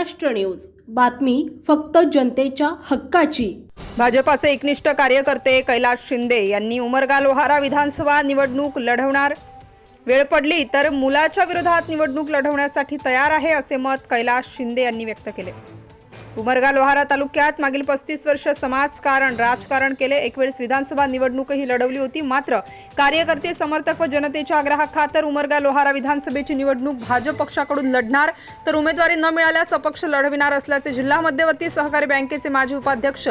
Maharashtra news. बातमी फक्त जनतेच्या हक्काची. भाजपाचे एकनिष्ठ कार्यकर्ते कैलास शिंदे यांनी उमरगा लोहारा विधानसभा निवडणूक लढवणार. वेळ पडली तर मुलाच्या विरोधात निवडणूक लढवण्यासाठी तयार आहे असे मत कैलास शिंदे यांनी व्यक्त केले. उमरगा लोहारा तालुक्यात मागील पस्तीस वर्ष समाजकारण राजकारण केले. एक वेळेस विधानसभा निवडणूकही लढवली होती. मात्र कार्यकर्ते समर्थक व जनतेच्या आग्रहाखातर उमरगा लोहारा विधानसभेची निवडणूक भाजप पक्षाकडून लढणार. तर उमेदवारी न मिळाल्यास अपक्ष लढविणार असल्याचे जिल्हा मध्यवर्ती सहकारी बँकेचे माजी उपाध्यक्ष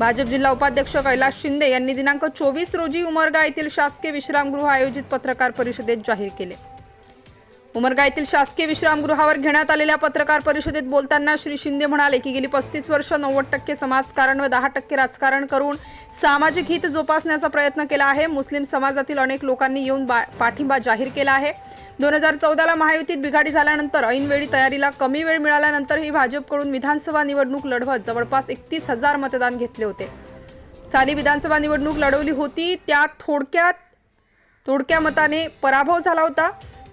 भाजप जिल्हा उपाध्यक्ष कैलास शिंदे यांनी दिनांक चोवीस रोजी उमरगा येथील शासकीय विश्रामगृह आयोजित पत्रकार परिषदेत जाहीर केले. उमरगा येथील शासकीय विश्रामगृहावर घेण्यात आलेल्या पत्रकार परिषदेत बोलताना श्री शिंदे म्हणाले की गेली पस्तीस वर्ष नव्वद टक्के समाजकारण व दहा टक्के राजकारण करून सामाजिक हित जोपासण्याचा प्रयत्न केला आहे. मुस्लिम समाजातील अनेक लोकांनी येऊन बा- पाठिंबा जाहीर केला आहे. दोन हजार चौदाला महायुतीत बिघाडी झाल्यानंतर ऐनवेळी तयारीला कमी वेळ मिळाल्यानंतरही भाजपकडून विधानसभा निवडणूक लढवत जवळपास एकतीस हजार मतदान घेतले होते. साली विधानसभा निवडणूक लढवली होती. त्यात थोडक्यात थोडक्या मताने पराभव झाला होता.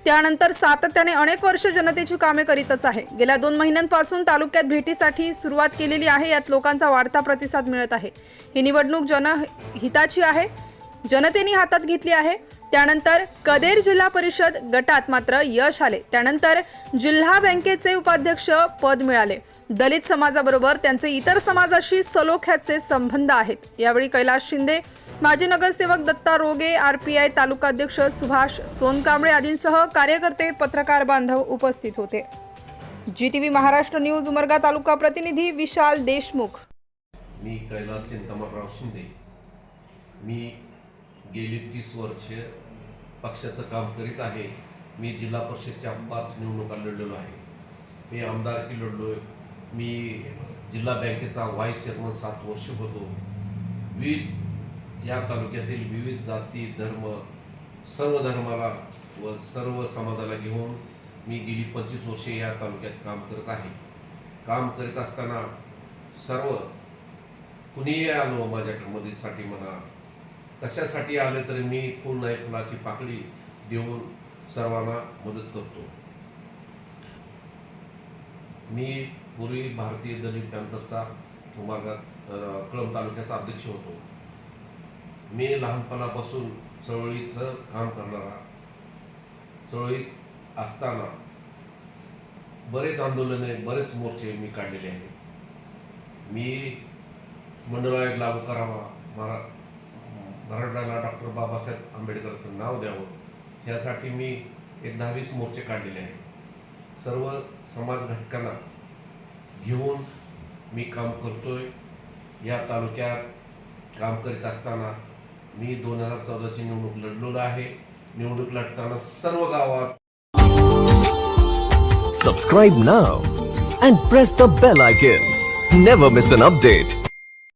त्यानंतर सातत्याने अनेक वर्ष जनतेची कामे करीतच आहे. गेल्या दोन महिन्यांपासून तालुक्यात भेटीसाठी सुरुवात केलेली आहे यात लोकांचा वाढता प्रतिसाद मिळत आहे. ही निवडणूक जनहिताची आहे. जनतेने हातात घेतली आहे. त्यानंतर कदेर जिल्हा परिषद गटात मात्र यश आले. त्यानंतर जिल्हा बँकेचे उपाध्यक्ष पद मिळाले. दलित समाजाबरोबर त्यांचे इतर समाजाशी सलोख्याचे संबंध आहेत. यावेळी कैलास शिंदे माजी नगरसेवक दत्ता रोगे आरपीआय तालुका अध्यक्ष सुभाष सोनकांबळे आदींसह कार्यकर्ते पत्रकार बांधव उपस्थित होते. G T V Maharashtra news Umarga taluka प्रतिनिधी विशाल देशमुख. मी कैलास चिंतामणराव शिंदे. मी गेली तीस वर्ष पक्षाचं काम करीत आहे. मी जिल्हा परिषदच्या पाच निवडणुका लढलेलो आहे. मी आमदारकी लढलो मी जिल्हा बँकेचा व्हाईस चेअरमन सात वर्ष होतो. विविध या तालुक्यातील विविध जाती धर्म सर्व धर्माला व सर्व समाजाला घेऊन मी गेली पंचवीस वर्षे या तालुक्यात काम करत आहे. काम करीत असताना सर्व कुणीही आलो माझ्या मदतीसाठी म्हणा कशासाठी आले तरी मी फुल नाही फुलाची पाकळी देऊन सर्वांना मदत करतो. मी पूर्वी भारतीय दलित पॅन्थरचा मार्गात कळंब तालुक्याचा अध्यक्ष होतो. मी लहानपणापासून चळवळीचं काम करणारा चळवळीत असताना बरेच आंदोलने बरेच मोर्चे मी काढलेले आहेत. मी मंडळ आयोग लागू करावा मरा मराठ्याला डॉक्टर बाबासाहेब आंबेडकरचं नाव द्यावं. ह्यासाठी मी एक दहावीस मोर्चे काढलेले आहेत. सर्व समाज घटकांना घेऊन मी काम करतोय. या तालुक्यात काम करीत असताना मी दोन हजार चौदाची निवडणूक लढलेलो आहे. निवडणूक लढताना सर्व गावात subscribe now and press the bell icon never miss an update